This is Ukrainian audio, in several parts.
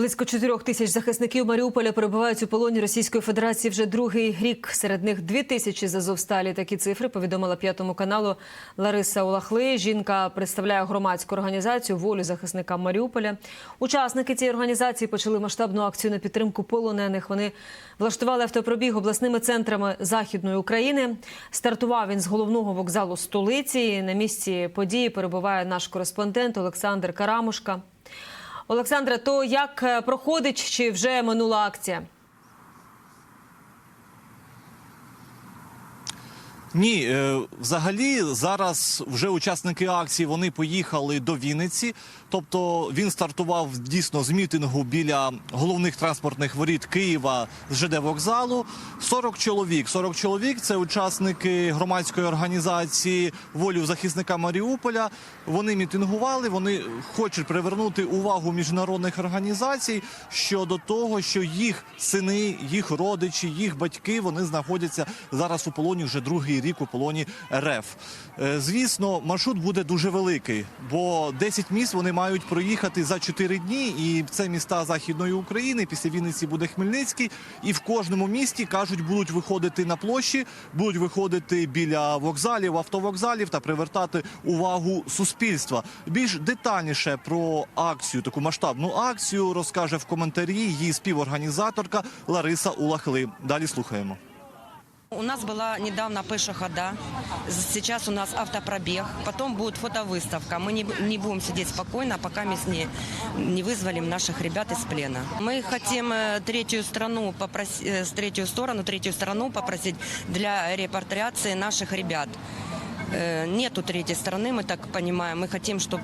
Близько чотирьох тисяч захисників Маріуполя перебувають у полоні Російської Федерації вже другий рік. Серед них дві тисячі з Азовсталі. Такі цифри повідомила п'ятому каналу Лариса Улахли. Жінка представляє громадську організацію волю захисникам Маріуполя. Учасники цієї організації почали масштабну акцію на підтримку полонених. Вони влаштували автопробіг обласними центрами західної України. Стартував він з головного вокзалу столиці. На місці події перебуває наш кореспондент Олександр Карамушка. Олександре, то як е, проходить чи вже минула акція? Ні, е, взагалі зараз вже учасники акції вони поїхали до Вінниці. Тобто він стартував дійсно з мітингу біля головних транспортних воріт Києва з ЖД вокзалу. 40 чоловік. 40 чоловік це учасники громадської організації волю захисника Маріуполя. Вони мітингували. Вони хочуть привернути увагу міжнародних організацій щодо того, що їх сини, їх родичі, їх батьки вони знаходяться зараз у полоні вже другий рік у полоні РФ. Е, Звісно, маршрут буде дуже великий, бо 10 міст вони мають проїхати за 4 дні. І це міста Західної України. Після Вінниці буде Хмельницький. І в кожному місті кажуть, будуть виходити на площі, будуть виходити біля вокзалів, автовокзалів та привертати увагу суспільства. Більш детальніше про акцію, таку масштабну акцію, розкаже в коментарі її співорганізаторка Лариса Улахли. Далі слухаємо. У нас была недавно пыша хода, сейчас у нас автопробег, потом будет фотовыставка. Мы не, не будем сидеть спокойно, пока мы не, не вызволим наших ребят из плена. Мы хотим э, третью страну попросить, с третью сторону, третью страну попросить для репатриации наших ребят. Э, Нету третьей стороны, мы так понимаем. Мы хотим, чтобы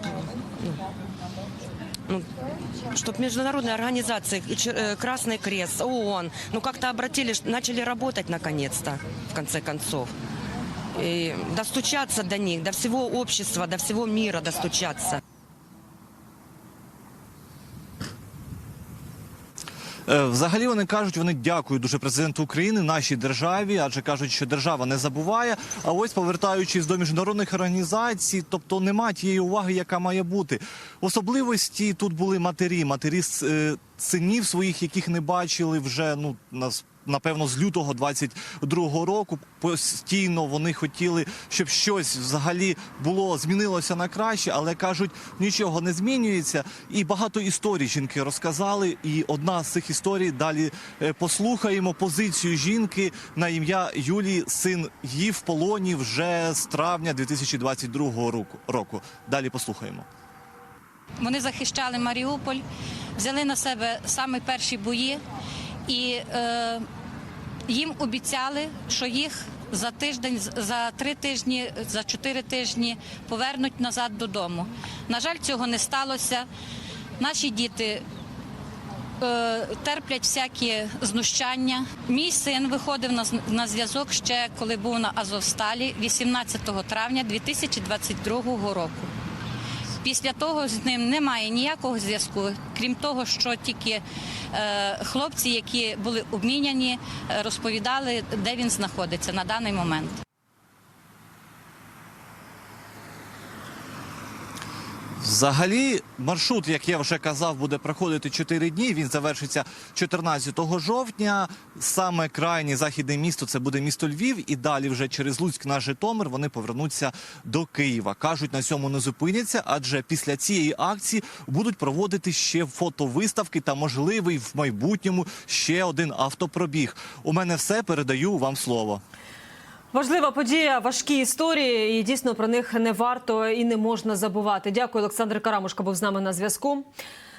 ну, чтобы международные организации, и Чер- э, Красный Крест, ООН, ну как-то обратили, ш- начали работать наконец-то, в конце концов. И достучаться до них, до всего общества, до всего мира достучаться. Взагалі вони кажуть, вони дякують дуже президенту України, нашій державі, адже кажуть, що держава не забуває. А ось повертаючись до міжнародних організацій, тобто нема тієї уваги, яка має бути. Особливості тут були матері, матері е, синів своїх, яких не бачили вже ну нас. Напевно, з лютого 22-го року постійно вони хотіли, щоб щось взагалі було змінилося на краще, але кажуть, нічого не змінюється. І багато історій жінки розказали. І одна з цих історій далі е, послухаємо позицію жінки на ім'я Юлії. Син її в полоні вже з травня 2022 року. Далі послухаємо. Вони захищали Маріуполь, взяли на себе саме перші бої, і е, їм обіцяли, що їх за тиждень, за три тижні, за чотири тижні повернуть назад додому. На жаль, цього не сталося. Наші діти. е, Терплять всякі знущання. Мій син виходив на, зв'язок ще коли був на Азовсталі 18 травня 2022 року. Після того з ним немає ніякого зв'язку, крім того, що тільки е, хлопці, які були обміняні, е, розповідали, де він знаходиться на даний момент. Взагалі, маршрут, як я вже казав, буде проходити 4 дні. Він завершиться 14 жовтня. Саме крайнє західне місто це буде місто Львів, і далі вже через Луцьк на Житомир вони повернуться до Києва. кажуть, на цьому не зупиняться, адже після цієї акції будуть проводити ще фотовиставки та можливий в майбутньому ще один автопробіг. У мене все передаю вам слово. Важлива подія, важкі історії, і дійсно про них не варто і не можна забувати. Дякую, Олександр Карамушка був з нами на зв'язку.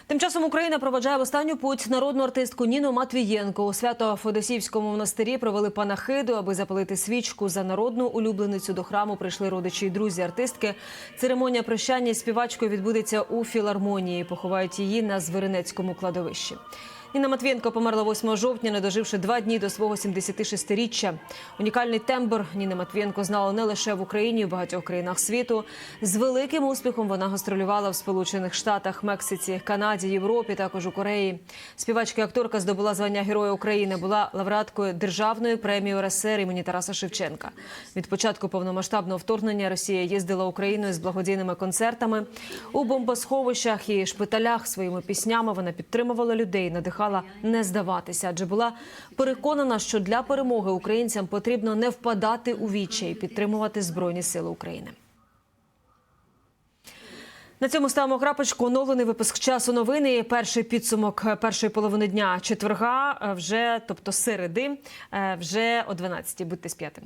Тим часом Україна проведжає в останню путь народну артистку Ніну Матвієнко. У свято-Федосівському монастирі провели панахиду, аби запалити свічку за народну улюбленицю. До храму прийшли родичі і друзі артистки. Церемонія прощання з співачкою відбудеться у філармонії. Поховають її на Звиринецькому кладовищі. Ніна Матвієнко померла 8 жовтня, не доживши два дні до свого 76-річчя. Унікальний тембр Ніни Матвієнко знала не лише в Україні, в багатьох країнах світу. З великим успіхом вона гастролювала в Сполучених Штатах, Мексиці, Канаді. Європі, також у Кореї. Співачка і акторка здобула звання Героя України. Була лауреаткою державної премії РСР імені Тараса Шевченка. Від початку повномасштабного вторгнення Росія їздила Україною з благодійними концертами у бомбосховищах і шпиталях. Своїми піснями вона підтримувала людей, надихала не здаватися, адже була переконана, що для перемоги українцям потрібно не впадати у відчай, і підтримувати збройні сили України. На цьому ставимо крапочку. Оновлений випуск часу новини. Перший підсумок е, першої половини дня четверга, е, вже тобто середи, е, вже о 12 Будьте з п'ятим.